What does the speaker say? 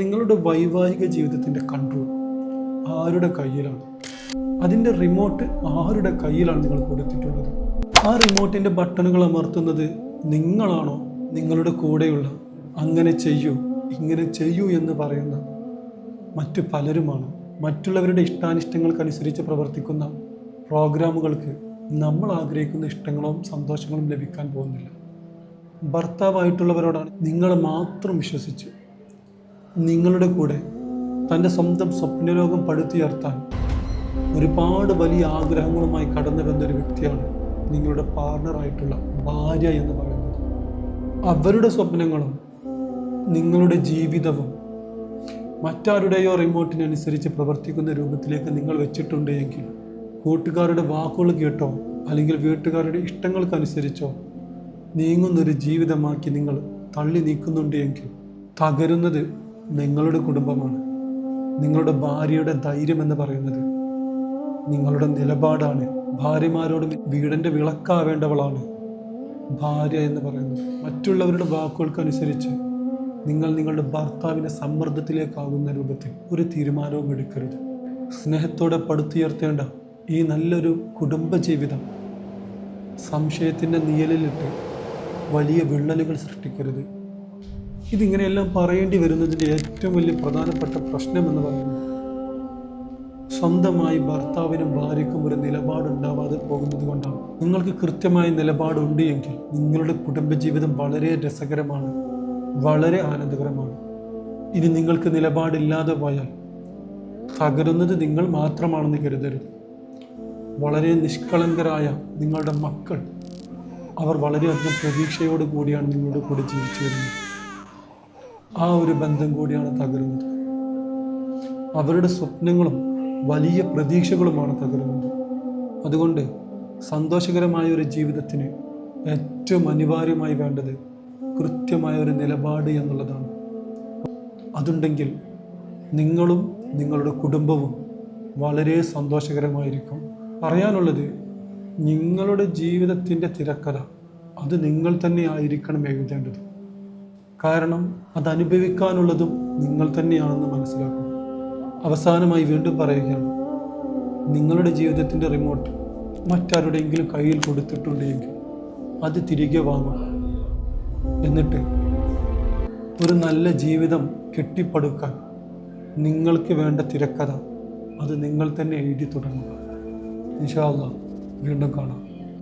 നിങ്ങളുടെ വൈവാഹിക ജീവിതത്തിന്റെ കൺട്രോൾ ആരുടെ കയ്യിലാണ്? അതിന്റെ റിമോട്ട് ആരുടെ കയ്യിലാണ് നിങ്ങൾ കൊടുത്തിട്ടുള്ളത്? ആ റിമോട്ടിന്റെ ബട്ടണുകൾ അമർത്തുന്നത് നിങ്ങളാണോ? നിങ്ങളുടെ കൂടെയുള്ള? അങ്ങനെ ചെയ്യൂ ഇങ്ങനെ ചെയ്യൂ എന്ന് പറയുന്ന മറ്റു പലരുമാണ്. മറ്റുള്ളവരുടെ ഇഷ്ടാനിഷ്ടങ്ങൾക്കനുസരിച്ച് പ്രവർത്തിക്കുന്ന പ്രോഗ്രാമുകൾക്ക് നമ്മൾ ആഗ്രഹിക്കുന്ന ഇഷ്ടങ്ങളും സന്തോഷങ്ങളും ലഭിക്കാൻ പോകുന്നില്ല. ഭർത്താവായിട്ടുള്ളവരോടാണ് നിങ്ങൾ മാത്രം വിശ്വസിച്ച് നിങ്ങളുടെ കൂടെ തന്റെ സ്വന്തം സ്വപ്നലോകം പടുത്തുയർത്താൻ ഒരുപാട് വലിയ ആഗ്രഹങ്ങളുമായി കടന്നു വന്ന ഒരു വ്യക്തിയാണ് നിങ്ങളുടെ പാർട്ണറായിട്ടുള്ള ഭാര്യ എന്ന് പറയുന്നത്. അവരുടെ സ്വപ്നങ്ങളും നിങ്ങളുടെ ജീവിതവും മറ്റാരുടെയോ റിമോട്ടിനനുസരിച്ച് പ്രവർത്തിക്കുന്ന രൂപത്തിലേക്ക് നിങ്ങൾ വെച്ചിട്ടുണ്ട് എങ്കിൽ കൂട്ടുകാരുടെ വാക്കുകൾ കേട്ടോ അല്ലെങ്കിൽ വീട്ടുകാരുടെ ഇഷ്ടങ്ങൾക്കനുസരിച്ചോ നീങ്ങുന്നൊരു ജീവിതമാക്കി നിങ്ങൾ തള്ളി നീക്കുന്നുണ്ട് എങ്കിൽ തകരുന്നത് നിങ്ങളുടെ കുടുംബമാണ്. നിങ്ങളുടെ ഭാര്യയുടെ ധൈര്യം എന്ന് പറയുന്നത് നിങ്ങളുടെ നിലപാടാണ്. ഭാര്യമാരോട് വീടിന്റെ വിളക്കാവേണ്ടവളാണ് ഭാര്യ എന്ന് പറയുന്നത്. മറ്റുള്ളവരുടെ വാക്കുകൾക്കനുസരിച്ച് നിങ്ങൾ നിങ്ങളുടെ ഭർത്താവിനെ സമ്മർദ്ദത്തിലേക്കാകുന്ന രൂപത്തിൽ ഒരു തീരുമാനവും എടുക്കരുത്. സ്നേഹത്തോടെ പടുത്തുയർത്തേണ്ട ഈ നല്ലൊരു കുടുംബജീവിതം സംശയത്തിന്റെ നിഴലിലിട്ട് വലിയ വിള്ളലുകൾ സൃഷ്ടിക്കരുത്. ഇതിങ്ങനെയെല്ലാം പറയേണ്ടി വരുന്നതിന്റെ ഏറ്റവും വലിയ പ്രധാനപ്പെട്ട പ്രശ്നം എന്ന് പറയുന്നത് സ്വന്തമായി ഭർത്താവിനും ഭാര്യയ്ക്കും ഒരു നിലപാടുണ്ടാവാതെ പോകുന്നത് കൊണ്ടാണ്. നിങ്ങൾക്ക് കൃത്യമായ നിലപാടുണ്ട് എങ്കിൽ നിങ്ങളുടെ കുടുംബജീവിതം വളരെ രസകരമാണ് വളരെ ആനന്ദകരമാണ്. ഇനി നിങ്ങൾക്ക് നിലപാടില്ലാതെ പോയാൽ തകരുന്നത് നിങ്ങൾ മാത്രമാണെന്ന് കരുതരുത്. വളരെ നിഷ്കളങ്കരായ നിങ്ങളുടെ മക്കൾ അവർ വളരെയധികം പ്രതീക്ഷയോട് കൂടിയാണ് നിങ്ങളുടെ കൂടെ ജീവിച്ചു വരുന്നത്. ആ ഒരു ബന്ധം കൂടിയാണ് തകരുന്നത്. അവരുടെ സ്വപ്നങ്ങളും വലിയ പ്രതീക്ഷകളുമാണ് തകരുന്നത്. അതുകൊണ്ട് സന്തോഷകരമായ ഒരു ജീവിതത്തിന് ഏറ്റവും അനിവാര്യമായി വേണ്ടത് കൃത്യമായ ഒരു നിലപാട് എന്നുള്ളതാണ്. അതുണ്ടെങ്കിൽ നിങ്ങളും നിങ്ങളുടെ കുടുംബവും വളരെ സന്തോഷകരമായിരിക്കും. അറിയാനുള്ളത് നിങ്ങളുടെ ജീവിതത്തിന്റെ തിരക്കഥ അത് നിങ്ങൾ തന്നെ ആയിരിക്കണം എഴുതേണ്ടത്. കാരണം അത് അനുഭവിക്കാനുള്ളതും നിങ്ങൾ തന്നെയാണെന്ന് മനസ്സിലാക്കും അവസാനമായി വീണ്ടും പറയുകയാണ് നിങ്ങളുടെ ജീവിതത്തിന്റെ റിമോട്ട് മറ്റാരുടെയെങ്കിലും കയ്യിൽ കൊടുത്തിട്ടുണ്ടെങ്കിൽ അത് തിരികെ വാങ്ങും. എന്നിട്ട് ഒരു നല്ല ജീവിതം കെട്ടിപ്പടുക്കാൻ നിങ്ങൾക്ക് വേണ്ട തിരക്കഥ അത് നിങ്ങൾ തന്നെ എഴുതി തുടങ്ങുക ഇൻഷാ അല്ലാ വീണ്ടും കാണാം.